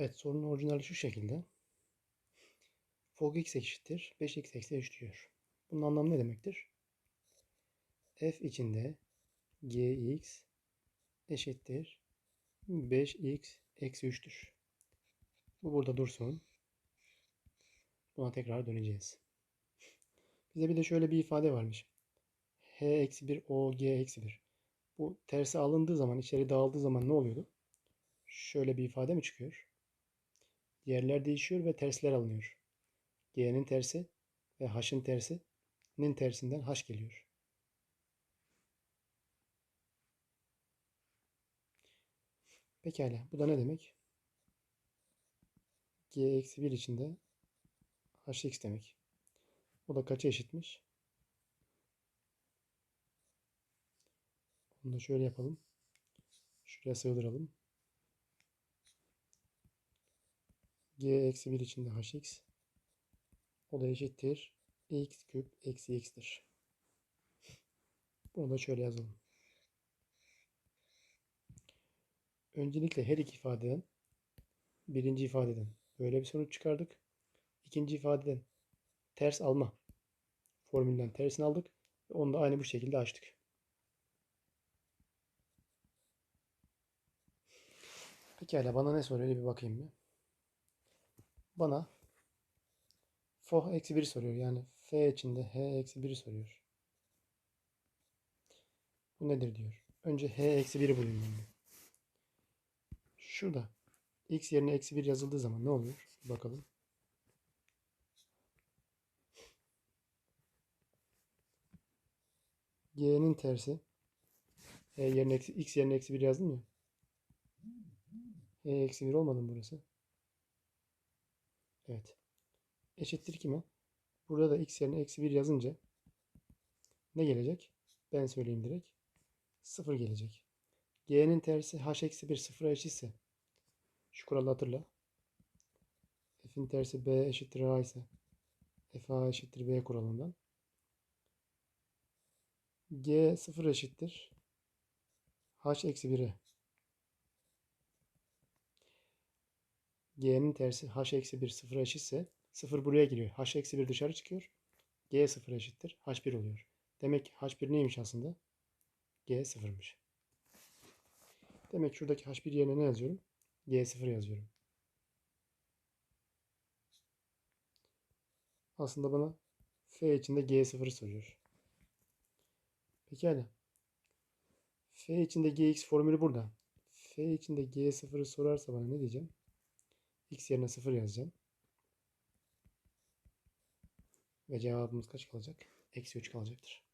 Evet sorunun orijinali şu şekilde. Fog x eşittir 5x eksi 3 diyor. Bunun anlamı ne demektir? f içinde gx eşittir 5x eksi 3'tür. Bu burada dursun. Buna tekrar döneceğiz. Bize bir de şöyle bir ifade varmış. h eksi 1 o g eksi 1. Bu tersi alındığı zaman içeri dağıldığı zaman ne oluyordu? Şöyle bir ifade mi çıkıyor? Yerler değişiyor ve tersler alınıyor. G'nin tersi ve H'ın tersinin tersinden H geliyor. Pekala. Bu da ne demek? G eksi 1 içinde Hx demek. Bu da kaça eşitmiş? Bunu da şöyle yapalım. Şuraya sığdıralım. G eksi 1 içinde Hx. O da eşittir. x küp eksi x'tir. Bunu da şöyle yazalım. Öncelikle her iki ifadeden birinci ifadeden böyle bir sonuç çıkardık. İkinci ifadeden ters alma formülden tersini aldık. Onu da aynı bu şekilde açtık. Pekala bana ne soruyor bir bakayım bir. Bana f eksi 1 soruyor. Yani f içinde h eksi 1 soruyor. Bu nedir diyor. Önce h eksi 1'i bulayım ben. de. Şurada x yerine eksi 1 yazıldığı zaman ne oluyor? Bakalım. G'nin tersi. E yerine eksi, x yerine eksi 1 yazdım ya. E eksi 1 olmadı mı burası? Evet. Eşittir kime? Burada da x yerine eksi 1 yazınca ne gelecek? Ben söyleyeyim direkt. 0 gelecek. G'nin tersi h eksi 1 sıfıra eşitse şu kuralı hatırla. F'in tersi b eşittir a ise f a eşittir b kuralından g 0 eşittir h eksi 1'e g'nin tersi h eksi 1 sıfıra eşitse 0 buraya giriyor. h eksi 1 dışarı çıkıyor. g 0 eşittir h1 oluyor. Demek ki h1 neymiş aslında? g 0'mış. Demek şuradaki h1 yerine ne yazıyorum? g0 yazıyorum. Aslında bana f içinde g0'ı soruyor. Pekala. F içinde gx formülü burada. F içinde g0'ı sorarsa bana ne diyeceğim? X yerine 0 yazacağım. Ve cevabımız kaç kalacak? Eksi 3 kalacaktır.